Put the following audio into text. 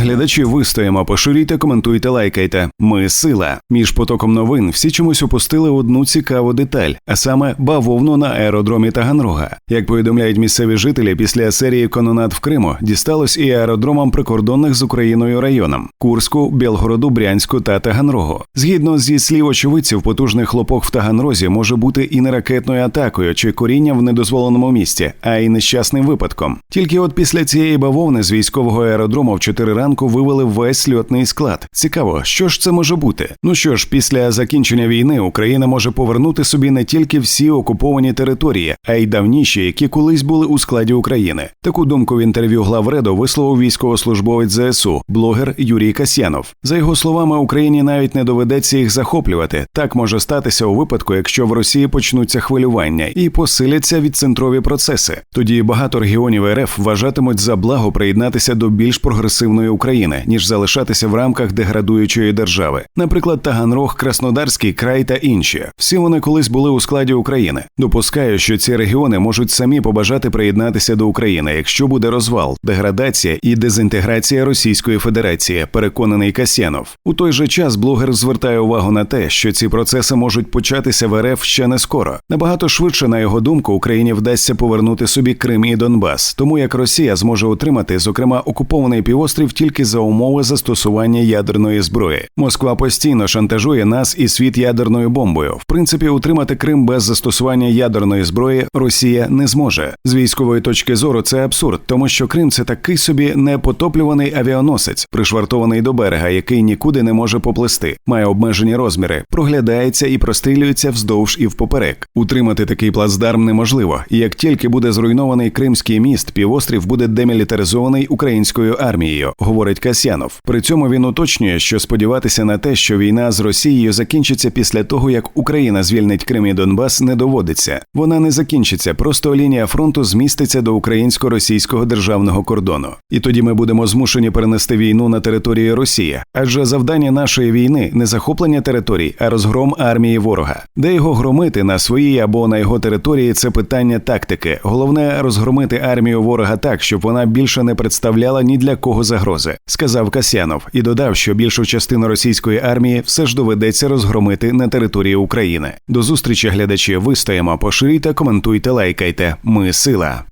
глядачі, вистоїмо, поширюйте, коментуйте, лайкайте. Ми сила. Між потоком новин всі чомусь упустили одну цікаву деталь, а саме бавовну на аеродромі Таганрога. Як повідомляють місцеві жителі, після серії кононат в Криму дісталось і аеродромам прикордонних з Україною районам Курську, Білгороду, Брянську та Таганрогу. Згідно зі слів очевидців, потужний хлопок в Таганрозі може бути і не ракетною атакою чи корінням в недозволеному місці, а й нещасним випадком. Тільки от після цієї бавовни з військового аеродрому в 4 ранку вивели весь льотний склад. Цікаво, що ж це може бути? Ну що ж, після закінчення війни Україна може повернути собі не тільки всі окуповані території, а й давніші, які колись були у складі України. Таку думку в інтерв'ю главреду висловив військовослужбовець ЗСУ, блогер Юрій Касьянов. За його словами, Україні навіть не доведеться їх захоплювати. Так може статися у випадку, якщо в Росії почнуться хвилювання і посиляться відцентрові процеси. Тоді багато регіонів РФ вважатимуть за благо приєднатися до більш прогресивної України, ніж залишатися в рамках деградуючої держави. Наприклад, Таганрог, Краснодарський край та інші. Всі вони колись були у складі України. Допускаю, що ці регіони можуть самі побажати приєднатися до України, якщо буде розвал, деградація і дезінтеграція Російської Федерації. Переконаний Касьянов. У той же час блогер звертає увагу на те, що ці процеси можуть початися в РФ ще не скоро. Набагато швидше, на його думку, Україні вдасться повернути собі Крим і Донбас, тому як Росія зможе отримати, зокрема, окупований півострів тільки за умови застосування ядерної зброї. Москва постійно шантажує нас і світ ядерною бомбою. В принципі, утримати Крим без застосування ядерної зброї Росія не зможе. З військової точки зору це абсурд, тому що Крим це такий собі непотоплюваний авіаносець, пришвартований до берега, який нікуди не може поплисти, має обмежені розміри, проглядається і прострілюється вздовж і впоперек. Утримати такий плацдарм неможливо. Як тільки буде зруйнований Кримський міст, півострів буде демілітаризований українською армією, говорить Касьянов. При цьому він уточнює, що сподіватися на те, що війна з Росією закінчиться після того, як Україна звільнить Крим і Донбас, не доводиться. Вона не закінчиться, просто лінія фронту зміститься до українсько-російського державного кордону. І тоді ми будемо змушені перенести війну на території Росії, адже завдання нашої війни не захоплення територій, а розгром армії ворога. Де його громити на своїй або на його території це питання тактики. Головне розгромити армію ворога так, щоб вона більше не представляла ні для кого загрози, сказав Касянов і додав, що більшу частину російської армії все ж доведеться розгромити на території України. До зустрічі глядачі вистоїмо, поширюйте, коментуйте, лайкайте. Ми сила.